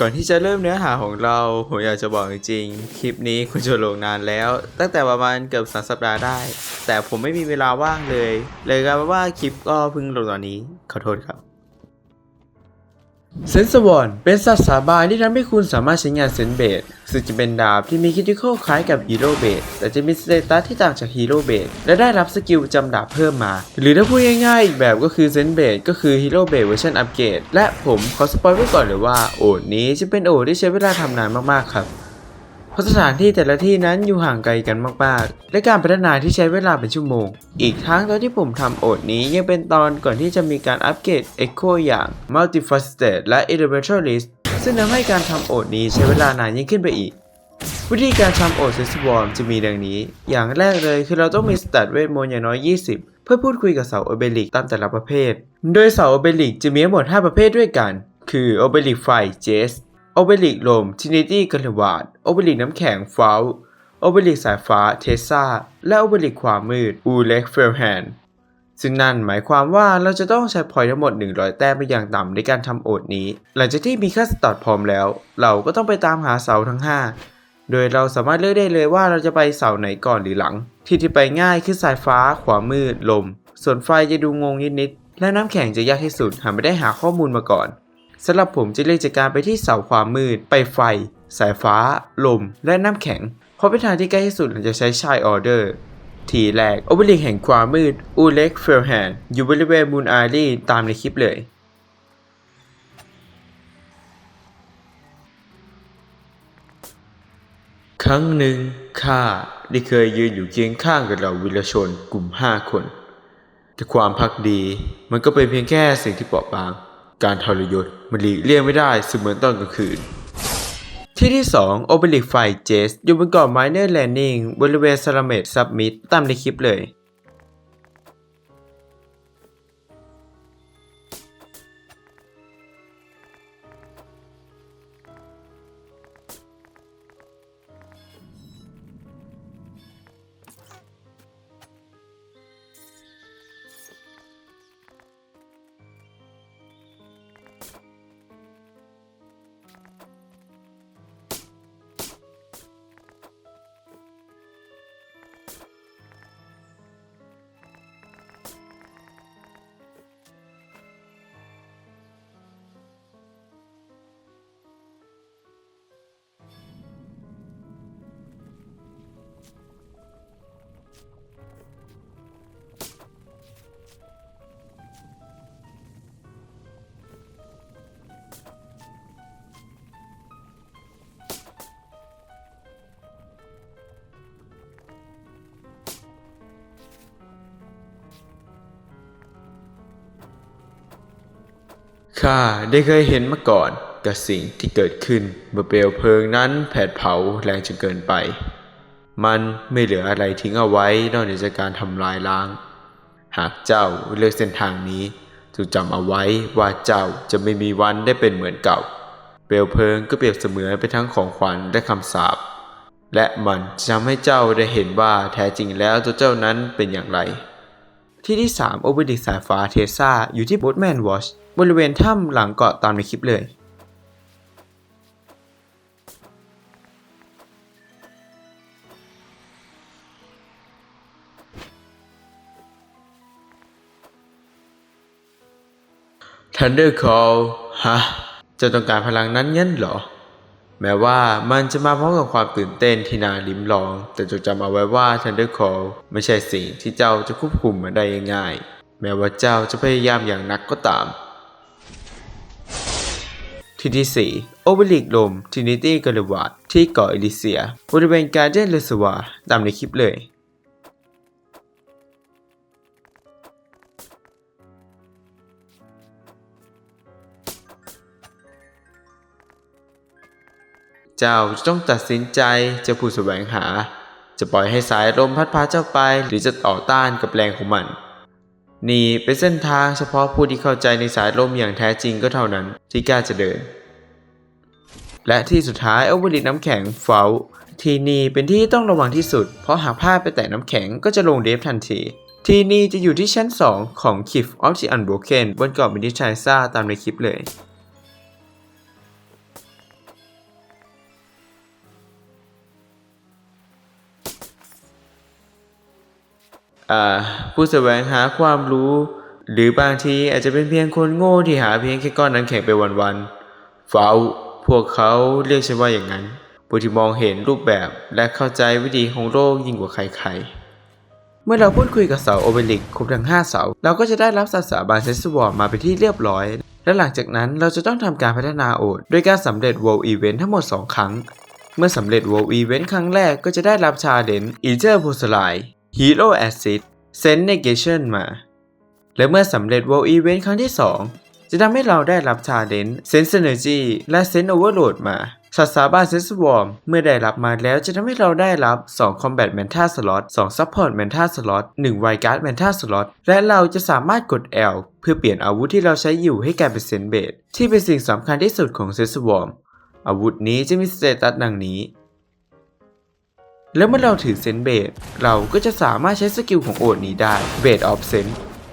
ก่อนที่จะเริ่มเนื้อหาของเรา ผมอยากจะบอกจริงๆ คลิปนี้คุณจะลงนานแล้ว ตั้งแต่ประมาณเกือบสามสัปดาห์ได้ แต่ผมไม่มีเวลาว่างเลย เลยกลายเป็นว่าคลิปก็เพิ่งลงตอนนี้ ขอโทษครับ เซนสวอนเป็นสัตว์สาบานที่ทำให้คุณสามารถใช้งานเซนเบดซึ่งจะเป็นดาบที่มีคิทิคอลคล้ายกับฮีโร่เบดแต่จะมีสเตตัสที่ต่างจากฮีโร่เบดและได้รับสกิลประจำดาบเพิ่มมา หรือถ้าพูดง่ายๆ อีกแบบก็คือเซนเบดก็คือฮีโร่เบดเวอร์ชันอัปเกรดและผมขอสปอยไว้ก่อนเลยว่าโอดนี้จะเป็นโอดที่ใช้เวลาทำนานมากๆครับ ราะสถานที่แต่ละที่นั้นอยู่ห่างไกลกันมากๆ และการพัฒนาที่ใช้เวลาเป็นชั่วโมง อีกทั้งตอนที่ผมทำโอดนี้ยังเป็นตอนก่อนที่จะมีการอัปเกรด Echo อย่าง Multifaceted และ Elementalist ซึ่งทำให้การทำโอดนี้ใช้เวลานานยิ่งขึ้นไปอีก วิธีการทำโอดเซสบอลจะมีดังนี้ อย่างแรกเลยคือเราต้องมีสแตทเวทมนต์อย่างน้อย 20เพื่อพูดคุยกับเสาโอเบลิกตามแต่ละประเภท โดยเสาโอเบลิกจะมีทั้งหมด 5 ประเภทด้วยกัน คือโอเบลิกไฟเจส โอเบลิกลมทินิตี้กัลวาดโอเบลิกน้ำแข็งฟาวโอเบลิกสายฟ้าเทสซาและโอเบลิกความมืดอูเล็กเฟลแฮนซึ่งนั่นหมายความว่าเราจะต้องใช้พอยต์ทั้งหมด 100 แต้มไปอย่างต่ำในการทำโอดนี้ หลังจากที่มีค่าสตอตพร้อมแล้ว เราก็ต้องไปตามหาเสาทั้ง 5 โดยเราสามารถเลือกได้เลยว่าเราจะไปเสาไหนก่อนหรือหลัง ที่ที่ไปง่ายคือสายฟ้า ขวามืด ลม ส่วนไฟจะดูงงนิดๆและน้ำแข็งจะยากที่สุดหากไม่ได้หาข้อมูลมาก่อน สำหรับผมจะเลือกจากการไปที่เสาความมืด ไปไฟ สายฟ้า ลม และน้ำแข็ง เพราะเป็นทางที่ใกล้ที่สุดหลังจากใช้ชายออเดอร์ทีแรกโอเบลิกแห่งความมืด อูเล็กเฟลแฮนอยู่บริเวณมูนอารีตามในคลิปเลยครั้งหนึ่งข้าได้เคยยืนอยู่เคียงข้างกับเราวิรชนกลุ่มห้าคน แต่ความพักดีมันก็เป็นเพียงแค่สิ่งที่เปราะบาง การทรยศมันหลีกเลี่ยงไม่ได้เสมือนตอนกลางคืน ที่ที่ 2 โอเบลิกไฟเจสอยู่บนเกาะไมเนอร์แลนดิงบริเวณซาลาเมดซับมิดตามในคลิปเลย ข้าได้เคยเห็นมาก่อนกับสิ่งที่เกิดขึ้นเมื่อเปลวเพลิงนั้นแผดเผาแรงจนเกินไป มันไม่เหลืออะไรทิ้งเอาไว้นอกจากการทำลายล้าง หากเจ้าเลือกเส้นทางนี้จงจำเอาไว้ว่าเจ้าจะไม่มีวันได้เป็นเหมือนเก่า เปลวเพลิงก็เปรียบเสมือนไปนทั้งของขวัญและคำสาปและมันจะทำให้เจ้าได้เห็นว่าแท้จริงแล้วตัวเจ้านั้นเป็นอย่างไร ที่ที่ 3 โอเบดิกสายฟ้าเทสซาอยู่ที่บูธแมนวอชบริเวณถ้ำหลังเกาะตามในคลิปเลย Thunder Call ฮะจะต้องการพลังนั้นงั้นเหรอ แม้ว่ามันจะมาพร้อมกับความตื่นเต้นที่น่าลิ้มลอง แต่จงจำเอาไว้ว่า Thunder Call ไม่ใช่สิ่งที่เจ้าจะควบคุมมันได้ง่ายๆแม้ว่าเจ้าจะพยายามอย่างนักก็ตาม ที่ที่4โอเบลิกลมทินิตี้กาลวัตที่เกาะเอลิเซียบริเวณการเดนเลสวาตามในคลิปเลย เจ้าจะต้องตัดสินใจจะผู้แสวงหา จะปล่อยให้สายลมพัดพาเจ้าไป หรือจะต่อต้านกับแรงของมัน นี่เป็นเส้นทางเฉพาะผู้ที่เข้าใจในสายลมอย่างแท้จริงก็เท่านั้นที่กล้าจะเดิน และที่สุดท้ายโอเวอร์ลิน้ำแข็งเฟลที่นี่เป็นที่ต้องระวังที่สุด เพราะหากพลาดไปแตะน้ำแข็งก็จะลงเดฟทันที ที่นี่จะอยู่ที่ชั้น 2 ของ Cliff of the Unbroken บนเกาะมินิชัยซาตามในคลิปเลย ผู้แสวงหาความรู้ หรือบางทีอาจจะเป็นเพียงคนโง่ที่หาเพียงแค่ก้อนน้ำแข็งไปวันๆเฝ้าพวกเขาเรียกฉันว่าอย่างนั้นผู้ที่มองเห็นรูปแบบและเข้าใจวิธีของโลกยิ่งกว่าใครๆ เมื่อเราพูดคุยกับเสาโอเบลิกครบทั้ง 5 เสา เราก็จะได้รับสัตสาบานเซสวอร์มาเป็นที่เรียบร้อย และหลังจากนั้นเราจะต้องทำการพัฒนาโอดโดยการสำเร็จ World Event ทั้งหมด 2 ครั้ง เมื่อสำเร็จ World Event ครั้งแรกก็จะได้รับชาเลน e a t e r p o s l i Hero Assist Sense Negation มา และเมื่อสำเร็จ World Event ครั้งที่ 2 จะทำให้เราได้รับชาเลน Sense Energy และ Sense Overload มาสัตสาบานเซสวอร์มเมื่อได้รับมาแล้วจะทำให้เราได้รับ 2 Combat Manta Slot 2 Support Manta Slot 1 Wild Guard Manta Slot และเราจะสามารถกด L เพื่อเปลี่ยนอาวุธที่เราใช้อยู่ให้กลายเป็นเซนเบดที่เป็นสิ่งสำคัญที่สุดของเซสวอร์มอาวุธนี้จะมีสเตตัสดังนี้ แล้วเมื่อเราถือเซนเบดเราก็จะสามารถใช้สกิลของโอดนี้ได้เบดออฟเซน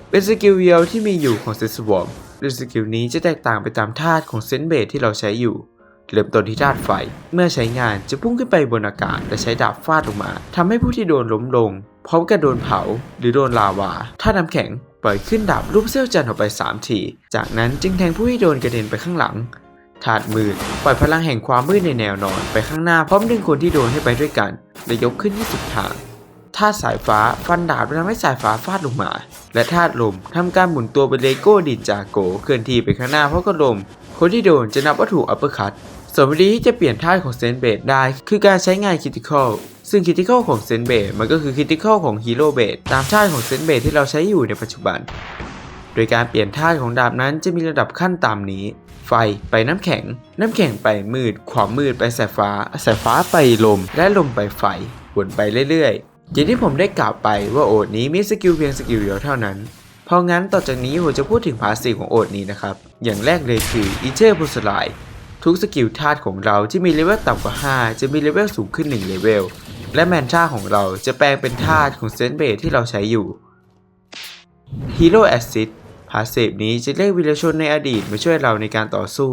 เป็นสกิลเดียวที่มีอยู่ของเซสวอร์มโดยสกิลนี้จะแตกต่างไปตามธาตุของเซนเบดที่เราใช้อยู่เริ่มต้นที่ธาตุไฟ เมื่อใช้งานจะพุ่งขึ้นไปบนอากาศและใช้ดาบฟาดลงมาทำให้ผู้ที่โดนล้มลงพร้อมกับโดนเผาหรือโดนลาวาธาตุน้ำแข็งปล่อยขึ้นดาบรูปเซี่ยวจันทร์ออกไป 3 ที จากนั้นจึงแทงผู้ที่โดนกระเด็นไปข้างหลัง ธาตุมืดปล่อยพลังแห่งความมืดในแนวนอนไปข้างหน้าพร้อมดึงคนที่โดนให้ไปด้วยกัน และยกขึ้นที่สุดทางธาตุสายฟ้าฟันดาบทำให้สายฟ้าฟาดลงมา และธาตุลมทำการหมุนตัวเป็นเลโก้ดินจากโกเคลื่อนที่ไปข้างหน้าเพราะกระลม คนที่โดนจะนับว่าถูกอัปเปอร์คัตส่วนวิธีที่จะเปลี่ยนธาของเซนเบดได้ คือการใช้งานคิติคอลซึ่งคิติคอลของเซนเบดมันก็คือคิติคอลของฮีโร่เบดตามธาของเซนเบดที่เราใช้อยู่ในปัจจุบัน โดยการเปลี่ยนธาของดาบนั้นจะมีระดับขั้นตามนี้ ไฟไปน้ำแข็ง น้ำแข็งไปมืด ความมืดไปสายฟ้า สายฟ้าไปลม และลมไปไฟ วนไปเรื่อยๆอย่างที่ผมได้กล่าวไปว่าโอดนี้มีสกิลเพียงสกิลเดียวเท่านั้น เพราะงั้นต่อจากนี้ผมจะพูดถึงพาสซีฟของโอดนี้นะครับ อย่างแรกเลยคืออีเชอร์พุสไลทุกสกิลธาตุของเราที่มีเลเวลต่ำกว่า 5 จะมีเลเวลสูงขึ้น 1 เลเวล และแมนท่าของเราจะแปลงเป็นธาตุของเซนเบทที่เราใช้อยู่ Hero Assist พาสซีฟนี้จะเรียกวีรชนในอดีตมาช่วยเราในการต่อสู้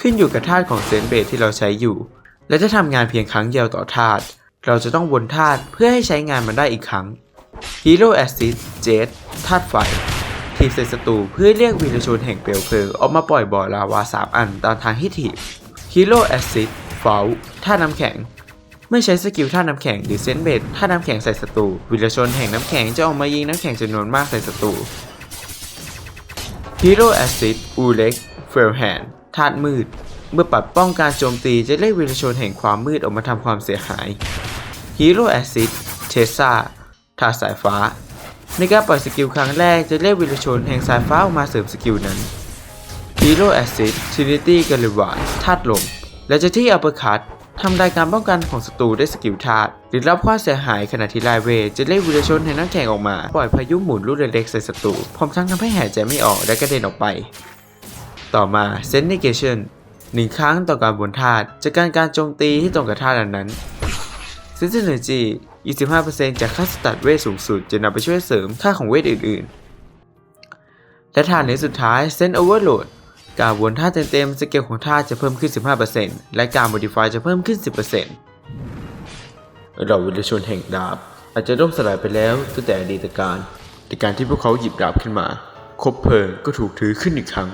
ขึ้นอยู่กับธาตุของเซนเบทที่เราใช้อยู่ และจะทำงานเพียงครั้งเดียวต่อธาตุเราจะต้องวนธาตุเพื่อให้ใช้งานมันได้อีกครั้ง Hero Assist Jet ธาตุไฟทีบใส่ศัตรูเพื่อเรียกวีรชนแห่งเปลวเพลิงออกมาปล่อยบ่อลาวา3อันตามทางที่ถีบ Hero Assist f a l ธาตุน้ำแข็งเมื่อใช้สกิลท่าน้ำแข็งหรือเซนเบดท่าน้ำแข็งใส่ศัตรูวิรชนแห่งน้ำแข็งจะออกมายิงน้ำแข็งจำนวนมากใส่ศัตรู Hero Assist อูเล็ก เฟลแฮนธาตุมืด เมื่อปัดป้องการโจมตีจะเรียกวิรชนแห่งความมืดออกมาทำความเสียหาย Hero Assist เทซ่าธาตุสายฟ้า ในการปล่อยสกิลครั้งแรกจะเรียกวิรชนแห่งสายฟ้าออกมาเสริมสกิลนั้น Hero Assist Trinity g a l v a n ธาตุลม และจะที่อัปเปอร์คัต ทำลายการป้องกันของศัตรูด้วยสกิลธาตุหรือรับความเสียหายขณะที่ไลเวจะเรียวิรชนแห่งน้ำแข็งออกมา ปล่อยพายุหมุนลูกเล็กๆใส่ศัตรูพร้อมทั้งทำให้หายใจไม่ออกและกระเด็นออกไป ต่อมา s e n Negation หนึ่งครั้งต่อการบนธาตุจากการการโจมตีที่ตรงกับธาตุนั้น s e n Energy 25%จากค่าสตัดเวทสูงสุดจะนำไปช่วยเสริมค่าของเวทอื่น ๆ และธาตุในสุดท้าย Sense Overload การวนท่าเต็มๆสเกลของท่าจะเพิ่มขึ้น 15%และการ modify จะเพิ่มขึ้น 10%เราวิรชนแห่งดาบ อาจจะล่มสลายไปแล้วตั้งแต่อดีตการแต่การที่พวกเขาหยิบดาบขึ้นมาคบเพลิงก็ถูกถือขึ้นอีกครั้ง